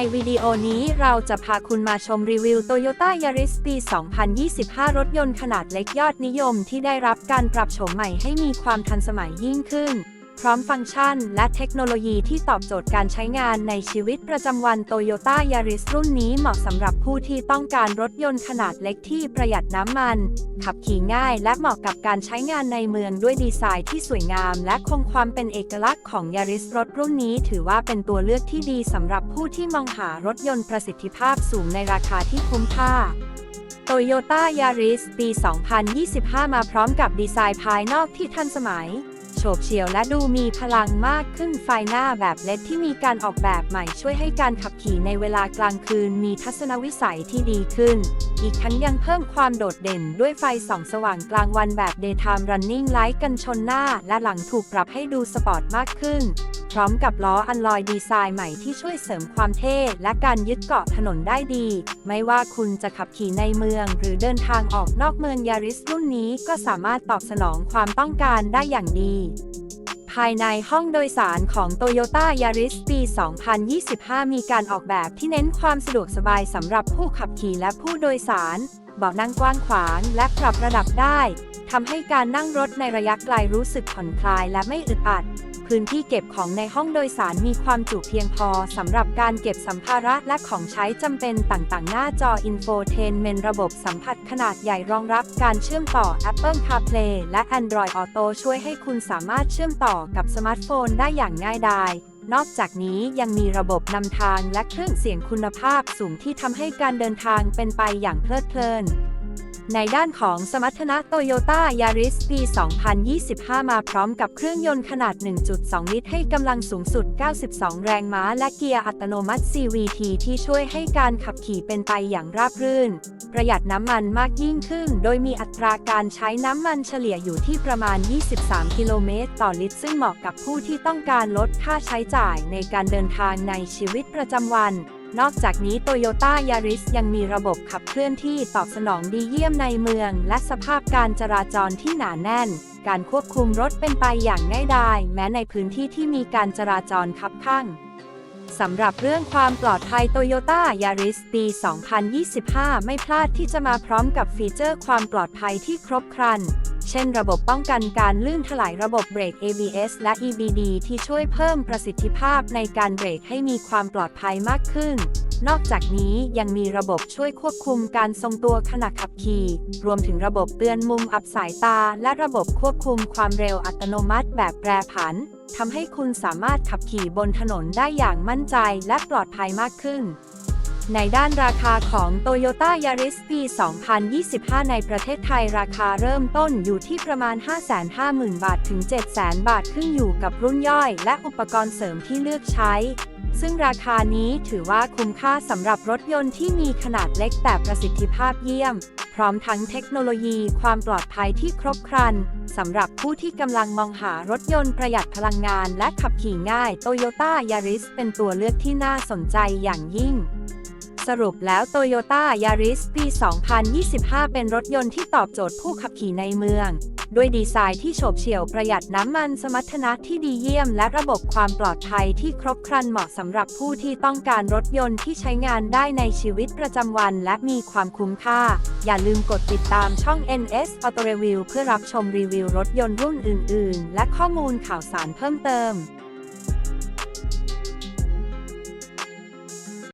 ในวิดีโอนี้เราจะพาคุณมาชมรีวิว Toyota Yaris ปี 2025 รถยนต์ขนาดเล็กยอดนิยมที่ได้รับการปรับโฉมใหม่ให้มีความทันสมัยยิ่งขึ้น พร้อมฟังก์ชัน และเทคโนโลยีที่ตอบโจทย์การใช้งานในชีวิตประจำวัน Toyota Yaris รุ่นนี้เหมาะสำหรับผู้ที่ต้องการรถยนต์ขนาดเล็กที่ประหยัดน้ำมัน ขับขี่ง่ายและเหมาะกับการใช้งานในเมืองด้วยดีไซน์ที่สวยงาม และคงความเป็นเอกลักษณ์ของ Yaris รถรุ่นนี้ ถือว่าเป็นตัวเลือกที่ดีสำหรับผู้ที่มองหารถยนต์ประสิทธิภาพสูงในราคาที่คุ้มค่า Toyota Yaris ปี 2025 มาพร้อมกับดีไซน์ภายนอกที่ทันสมัย โฉบเฉี่ยวและดูมีพลังมากขึ้นไฟหน้าแบบเล็ดที่มีการออกแบบใหม่ช่วยให้การขับขี่ในเวลากลางคืนมีทัศนวิสัยที่ดีขึ้น อีกทั้งยังเพิ่มความโดดเด่นด้วยไฟส่องสว่างกลางวันแบบ Daytime Running Light กันชนหน้าและหลังถูกปรับให้ดูสปอร์ตมากขึ้น พร้อมกับล้ออันลอยดีไซน์ใหม่ที่ช่วยเสริมความเท่ และการยึดเกาะถนนได้ดี ไม่ว่าคุณจะขับขี่ในเมือง หรือเดินทางออกนอกเมืองยาริสรุ่นนี้ก็สามารถตอบสนองความต้องการได้อย่างดีภายในห้องโดยสารของ Toyota Yaris ปี 2025 มีการออกแบบที่เน้นความสะดวกสบายสำหรับผู้ขับขี่และผู้โดยสาร เบาะนั่งกว้างขวางและปรับระดับได้ ทำให้การนั่งรถในระยะไกลรู้สึกผ่อนคลายและไม่อึดอัด พื้นที่เก็บของในห้องโดยสารมีความจุเพียงพอสำหรับการเก็บสัมภาระและของใช้จำเป็นต่างๆ หน้าจอ Infotainment ระบบสัมผัสขนาดใหญ่รองรับการเชื่อมต่อ Apple CarPlay และ Android Auto ช่วยให้คุณสามารถเชื่อมต่อกับสมาร์ทโฟนได้อย่างง่ายดายนอกจากนี้ยังมีระบบนำทางและเครื่องเสียงคุณภาพสูงที่ทำให้การเดินทางเป็นไปอย่างเพลิดเพลิน ในด้านของสมรรถนะ Toyota Yaris ปี 2025 มาพร้อมกับเครื่องยนต์ขนาด 1.2 ลิตร ให้กำลังสูงสุด 92 แรงม้า และเกียร์อัตโนมัติ CVT ที่ช่วยให้การขับขี่เป็นไปอย่างราบรื่น ประหยัดน้ำมันมากยิ่งขึ้น โดยมีอัตราการใช้น้ำมันเฉลี่ยอยู่ที่ประมาณ 23 กิโลเมตร ต่อลิตร ซึ่งเหมาะกับผู้ที่ต้องการลดค่าใช้จ่ายในการเดินทางในชีวิตประจำวัน นอกจากนี้ Toyota Yaris ยังมีระบบขับเคลื่อนที่ตอบสนองดีเยี่ยมในเมือง และสภาพการจราจรที่หนาแน่น การควบคุมรถเป็นไปอย่างง่ายดายแม้ในพื้นที่ที่มีการจราจรคับข้าง สำหรับเรื่องความปลอดภัย Toyota Yaris ปี 2025 ไม่พลาดที่จะมาพร้อมกับฟีเจอร์ความปลอดภัยที่ครบครัน เช่นระบบป้องกันการลื่นถลายระบบเบรก ABS และ EBD ที่ช่วยเพิ่มประสิทธิภาพในการเบรกให้มีความปลอดภัยมากขึ้น นอกจากนี้ยังมีระบบช่วยควบคุมการทรงตัวขณะขับขี่ รวมถึงระบบเตือนมุมอับสายตา และระบบควบคุมความเร็วอัตโนมัติแบบแปรผันทำให้คุณสามารถขับขี่บนถนนได้อย่างมั่นใจและปลอดภัยมากขึ้น ในด้านราคาของ Toyota Yaris ปี 2025 ในประเทศไทยราคาเริ่มต้นอยู่ที่ประมาณ 550,000 บาทถึง 700,000 บาทขึ้นอยู่กับรุ่นย่อย และอุปกรณ์เสริมที่เลือกใช้ ซึ่งราคานี้ถือว่าคุ้มค่าสำหรับรถยนต์ที่มีขนาดเล็กแต่ประสิทธิภาพเยี่ยม พร้อมทั้งเทคโนโลยีความปลอดภัยที่ครบครันสำหรับผู้ที่กำลังมองหารถยนต์ประหยัดพลังงานและขับขี่ง่าย Toyota Yaris เป็นตัวเลือกที่น่าสนใจอย่างยิ่งสรุปแล้ว Toyota Yaris ปี 2025 เป็นรถยนต์ที่ตอบโจทย์ผู้ขับขี่ในเมือง ด้วยดีไซน์ที่โฉบเฉี่ยวประหยัดน้ำมันสมรรถนะที่ดีเยี่ยม และระบบความปลอดภัยที่ครบครันเหมาะสำหรับผู้ที่ต้องการรถยนต์ที่ใช้งานได้ในชีวิตประจำวัน และมีความคุ้มค่า อย่าลืมกดติดตามช่อง NS Auto Review เพื่อรับชมรีวิวรถยนต์รุ่นอื่น ๆ และข้อมูลข่าวสารเพิ่มเติม